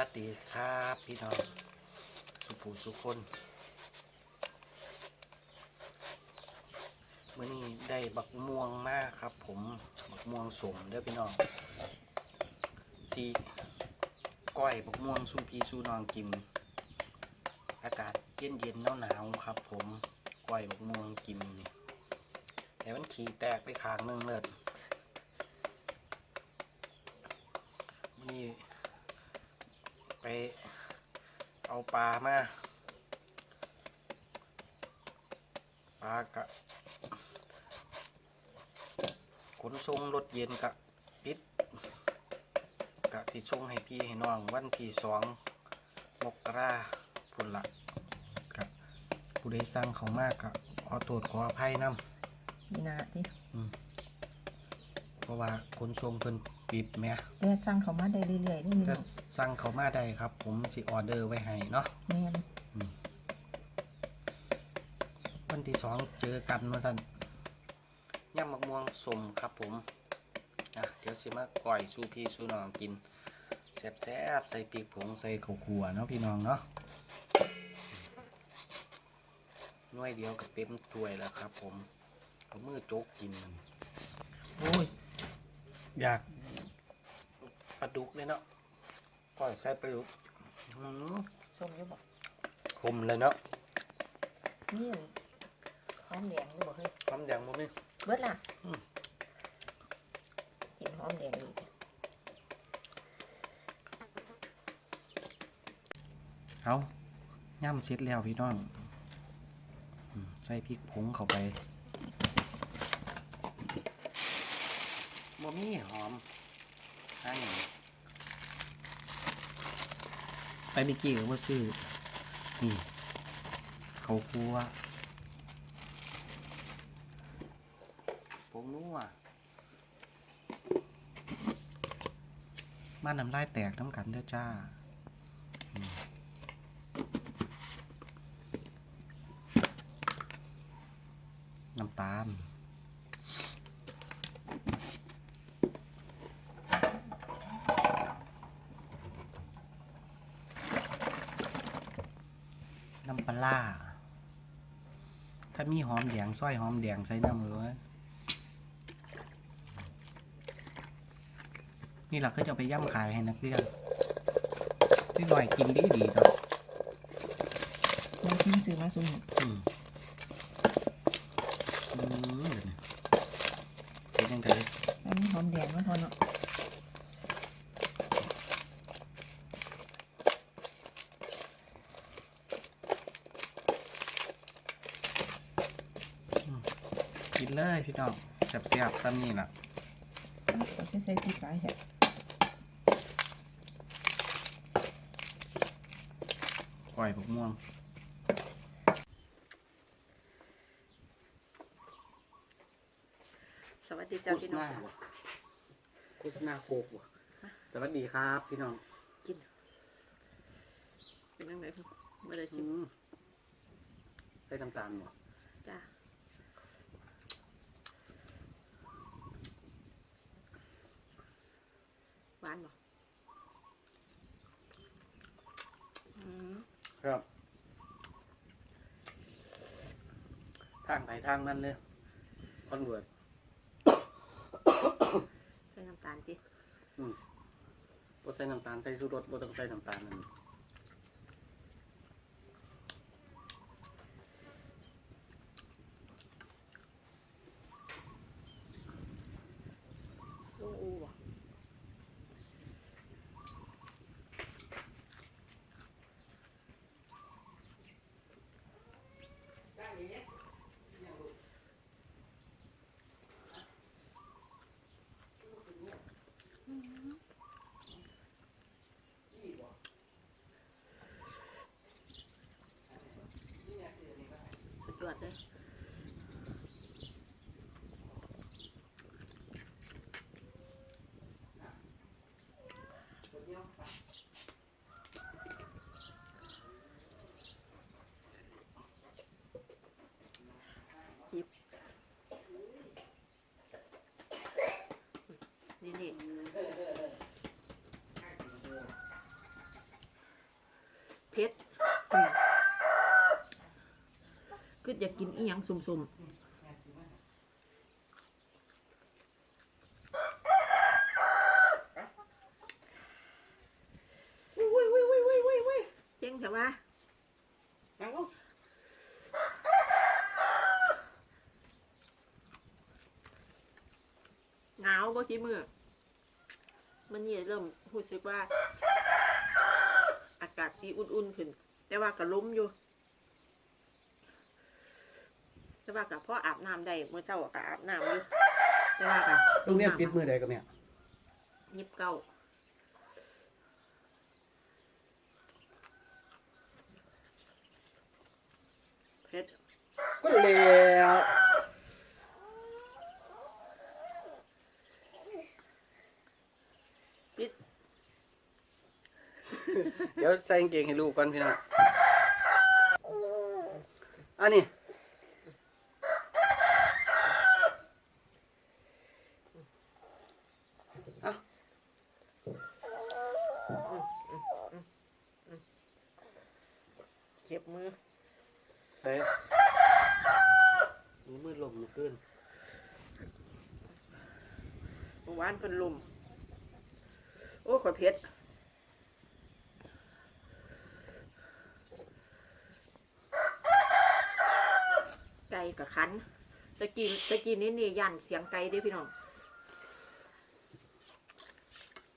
วัสดีครับพี่น้อง สุภูสุคนเมื่อนี้ได้บักม่วงมากครับ ผมบักม่วงสมเด้อพี่น้องสีก้อยบักม่วงสู้พี่สู้น้องกิน อากาศเย็นเย็นหนาวหนาวครับ ผมก้อยบักม่วงกินนี่แต่มันขี่แตกไปขางนึงเลยมื้อนี่ ไปเอาปลามาปลากะขนส่งรถเย็นกะปิดกะสิส่งให้พี่ให้น้องวันที่สองมกราพุ่นละกะผู้ใดสั่งเขามากกะขอโทษขออภัยนำนี่นะที่เพราะว่าขนส่งเพิ่น ปิดแหม่แต่สั่งเขามาได้เรื่อยๆนี่มีถ้าน้องสั่งเขามาได้ครับ ผมสิออเดอร์ไว้ให้เนาะแม่นวันที่สองเจอกันมาท่านย่ำมะม่วงสมครับผมอะเดี๋ยวสิมาก่อยสู้พี่สู้น้องกินแซ่บๆใส่พริกผงใส่ข้าวคั่วเนาะพี่น้องเนาะหน่วยเดียวกับเต็มถ้วยแล้วครับ ผมเอามือโจกกินโอ้ยอยากป ลาดุกเลยเนาะก่อยใส่ปลาดุกอื้อหือส้มอยู่บ่คมเลยเนาะนี่หอมแดงอยู่บ่เฮ้ยทำอย่างบ่มี เบิดล่ะอืม กินหอมแดงอยู่เอาย่ำเสร็จแล้วพี่น้องอืมใส่พริกผงเข้าไปบ่มีหอมให้ ไปเมื่อกี้ก็ว่าซื้อ นี่เขาวคั่วผงนัวมาน้ำลายแตกน้ำกันเด้อจ้าน้ำตาล น้ำปลาร้า ถ้ามีหอมแดงสร้อยหอมแดงใส่น้ำเลยนี่เราก็จะเอาไปย่ำขายให้นักเรียนนี่หน่อยกินดีดีๆต่อน้ำจิ้มซื้อมาซุ่มอืมอืมเดี๋ยวนี้เป็นยังไงอันนี้หอมแดงมาพอเนาะ กินเลยพี่น้องแซ่บๆซ้ำนี่ล่ะเราจะใส่พริกหลายแฮะก้อยผักม่วงสวัสดีจ้าพี่น้องโฆษณาโคกว่ะสวัสดีครับพี่น้องกินเป็นยังไงไม่ได้อืชิมมใส่น้ำตาลบ่จ้า หวานบ่อืมครับ ทางไหนทางมันเลยคอนเวิร์ต ใส่น้ำตาลจิบ่ใส่น้ำตาลใส่สูรสบ่ต้องใส่น้ำตาลนั่น ลูกอูบ่ สุดเลยจิบนี่นี่ อยากกินอีหยังสุ่มๆอุ้ยอุ้ยอุ้ยอุ้ยอุ้ยอุ้ยเจ๊งแต่ว่า นั่งลงหนาวบ่กี่มือมันนี่เริ่มรู้สึกว่า อากาศสีอุ่นๆขึ้น แต่ว่าก็ล้มอยู่ แต่ว่ากับพ่ออาบน้ำได้เมื่อเช้าก็อาบน้ำอยู่แต่ว่ากับโรงเรียนปิดมือใดกับเนี่ยยิบเก้าเพชรก็แล้วปิดเดี๋ยวใส่กางเกงให้ลูกก่อนพี่น้องอันนี้เอา เจ็บมือ ใส่มือมือลมมือขึ้น เมื่อวานเพิ่นลมโอ้ขอยเพชรไก่กับคันตะกี้ตะกี้นี่นี่ยันเสียงไก่เด้พี่น้อง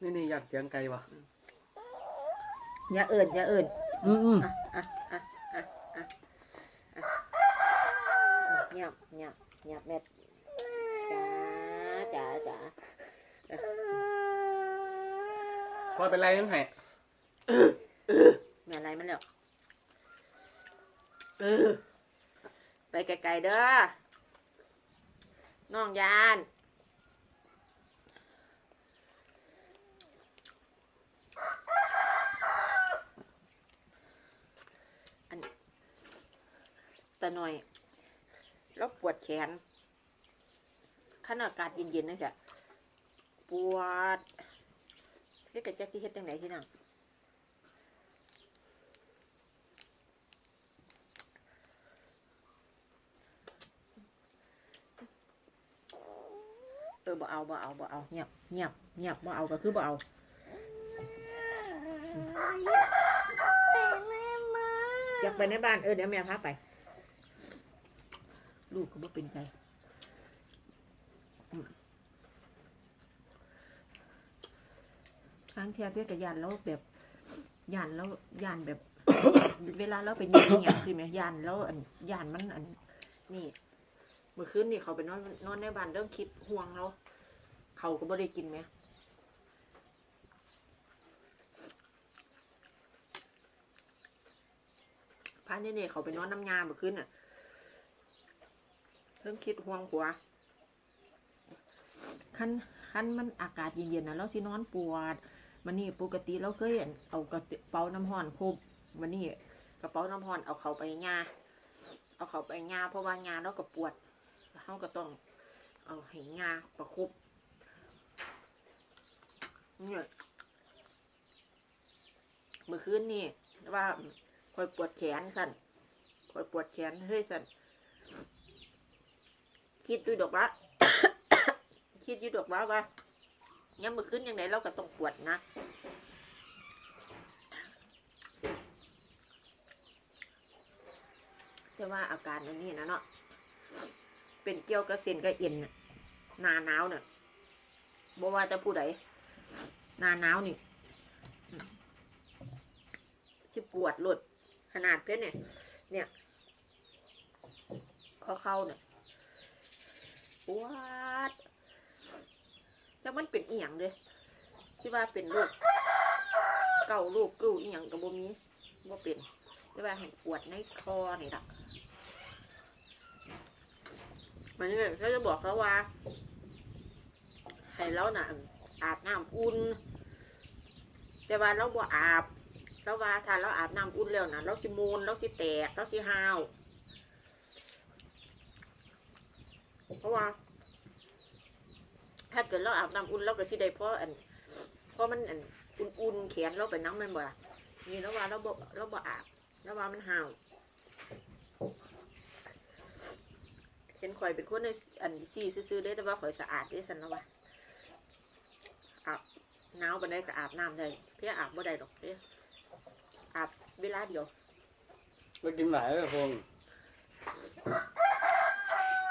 นี่นี่อยากเสียงไก่ปะอย่าเอิญอย่าเอิญอืมอืมอะอะอะอะอะอะเงียบเงียบเงียบแม่จ๋าจ๋าจ๋า พอเป็นไรยังไงแม่อะไรมันแล้วเอไปไกลๆเด้อน้องยานอันตาหน่อยแล้วปวดแขนขณะอากาศเย็นๆนั่นจ้ะปวด เรียกกระแจกที่เฮ็ดจังไหนที่นั่งเออบ่เอาบ่เอาบ่เอาเงียบเงียบเงียบบ่เอาก็คือบ่เอาอยากไปในบ้านเออเดี๋ยวแม่พาไป ลูกก็บ่เป็นใจอืม ครั้งเทียเพื่อกยานแล้วแบบยานแล้วยานแบบ เวลาเราไปยิงอหย่างคือไหมยานแล้วอันยานมันอัน นี่ เมื่อคืนนี่เขาไปนอนนอนในบ้านเริ่มคิดห่วงแล้วเขาก็บ่ได้กินไหมพาเนี่ยเนี่ยเขาไปนอนน้ำยาเมื่อคืนน่ะเพิ่งคิดห่วงผัวคันคันมันอากาศเย็นๆนะเราสินอนปวด มันนี่ปกติเราเคยอั่นเอากระเป๋าน้ำห้อนคุบวันนี้กระเป๋าน้ำห้อนเอาเขาไปงาเอาเขาไปงาเพราะว่างาเราก็ปวดเขาก็ต้อง เอาให้งาประคุบเนี่ยเมื่อคืนนี่ว่าคอยปวดแขนสันคอยปวดแขนเฮ้ยสันคิดดูดอกว่า คิดอยู่ดอกว่าว่า ยังมือขึ้นยังไงเราก็ต้องปวดนะแต่ว่าอาการอันนี้นะเนาะเป็นเกี่ยวกับเส้นกับเอ็นน่ะหนาหนาวเนี่ยบ่ว่าจะผู้ใดหนาหนาวนี่อืมสิปวดหลุดขนาดเพชรเนี่ย เนี่ยข้อเข้าเนี่ยปวด แล้วมันเป็นอีหยังเลยที่ว่าเป็นลูกเก่าลูกกู้อีหยังกับบ่มีว่าเป็นที่ว่าเห็นปวดในคอนี่ละมันนี่เขาจะบอกเขาว่าให้เราน่ะอาบน้ำอุ่น แต่ว่าเราบ่อาบแล้วว่าถ้าเราอาบน้ำอุ่นแล้วนะเราสิมูนเราสิแตกเราสิหาวเพราะว่า ถ้าเกิดเราอาบน้ำอุ่นเราก็สิได้เพราะอันเพราะมันอันอุ่นๆแขนเราไปน้ำมันบ่ล่ะนี่แล้วว่าเราบ่เราบ่อาบแล้วว่ามันหาวข่อยเป็นคนในอันซี่ซื่อๆได้แต่ว่าข่อยสะอาดได้สันแล้ววะอาบหนาวบันไดก็อาบน้ำได้เพี่อาบบ่ได้ดอกเพี่อาบเวลาเดียวมากินหลายเลยพง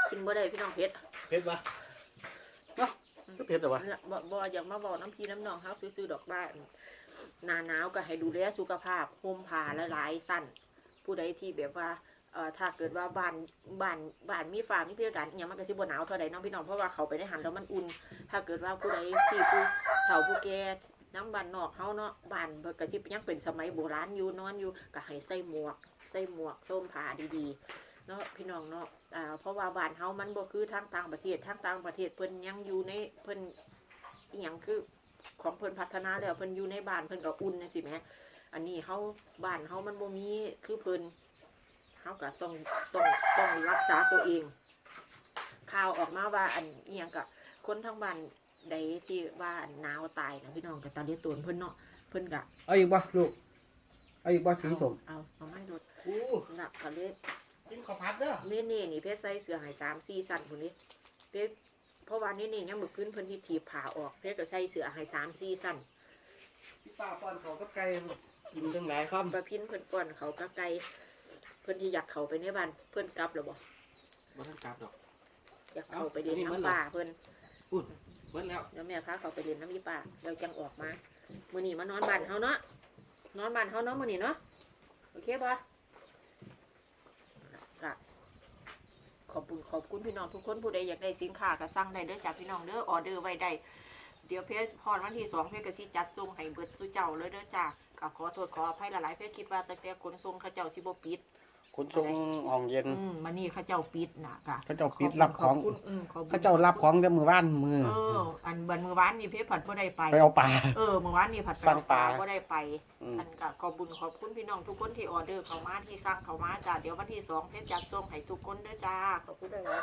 กินบ่ได้พี่น้องเพชรเผ็ดปะเนาะ ก็เผ็ดแต่วะบ่บ่อยากมาบอกน้ำพีน้ำนองเฮาซื้อๆดอกบ้านหนาหนาวก็ให้ดูแลสุขภาพห่มผ้าหลายๆสั้น ผู้ใดที่แบบว่าเอ่อถ้าเกิดว่าบ้านบ้านบ้านมีฟ้ามีเพดานอหยังมันก็สิบ่หนาวเท่าใดเน้องพี่น้องเพราะว่าเขาไปในหันแล้วมันอุ่น ถ้าเกิดว่าผู้ใดที่ผู้เฒ่าผู้แก่น้ำบ้านนอกเฮาเนาะบ้านเพิ่นก็สิยังเป็นสมัยโบราณอยู่นอนอยู่ก็ให้ใส่หมวก ใส่หมวกส้มผ้าดีๆ เนาะพี่น้องเนาะอ่าเพราะว่าบ้านเฮามันบ่คือทางต่างประเทศทางต่างประเทศเพิ่นยังอยู่ในเพิ่นอีหยังคือของเพิ่นพัฒนาแล้วเพิ่นอยู่ในบ้านเพิ่นก็อุ่นจังซี่แหมอันนี้เฮาบ้านเฮามันบ่มีคือเพิ่นเฮาก็ต้องต้องต้องรักษาตัวเอง ข่าวออกมาว่าอันเอียงกับคนทั้งบ้านใดที่ว่าอันหนาวตายนะพี่น้องกับตาเลียตวนเพิ่นเนาะเพิ่นกะเอาอีกบ่ลูกเอาอีกบ่สีสมเอาเอาไม่ลดอู้หนักเขาเล่น กินข้าวผัดเด้อเล่นนี่นี่เพชรใส่เสื้อหายสามสี่สั่นคนนี้เพชรเพราะว่านี่นี่ยังมึกขึ้นเพิ่นที่ถีบผ่าออกเพชรก็ใส่เสื้อหายสามสี่สั่นพี่ป้าป้อนเขาก็ไก่กินตั้งหลายคำประพินเพิ่นก่อนเขาก็ไกลเพิ่นที่อยากเขาไปในบ้านเพิ่นกลับหรือบ่บ่ทันกลับดอก อยากเขาไปเรียนเอาอันนี้มันน้ำเหรอป่าเพิ่นพูดเบิ้แล้วแล้วแม่พาเขาไปเรียนน้ำยี่ป่าเราจังออกมามื้อนี้มานอนบ้านเฮาเนาะนอนบ้านเฮาเนาะมื้อนี้เนาะโอเคป่ะก็ ขอบคุณขอบคุณพี่น้องทุกคนผู้ใดอยากได้สินค้าก็สั่งได้เด้อจากพี่น้องเด้อออเดอร์ไว้ได้เดี๋ยวเพจพรวันที่สองเพจกระซิจัดส่งให้เบิดสู่เจ้าเลยเด้อจ้าก็ขอโทษขออภัยหลายๆเพจคิดว่าตั้งแต่ขนส่งข้าเจ้าสิบปิด คุณทรงห้องเย็น อืมมานี่เขาเจ้าปิดน่ะก็เขาเจ้าปิดรับของ ขบคุณอืมขอบคุณเขาเจ้ารับของแต่มือบ้านมือ เออ อันบันมือวานนี่เพจผัดบ่ได้ไป ไปเอาปลา เออเมื่อวานนี่ผัดสั่งปลา ก็ได้ไป อืมอันก็ขอบบุญขอบคุณพี่น้องทุกคนที่ออเดอร์เขามาที่สั่งเขามาจ้าเดี๋ยววันที่สองเพชรจัดส่งให้ทุกคนเด้อจ้าขอบคุณด้วยนะ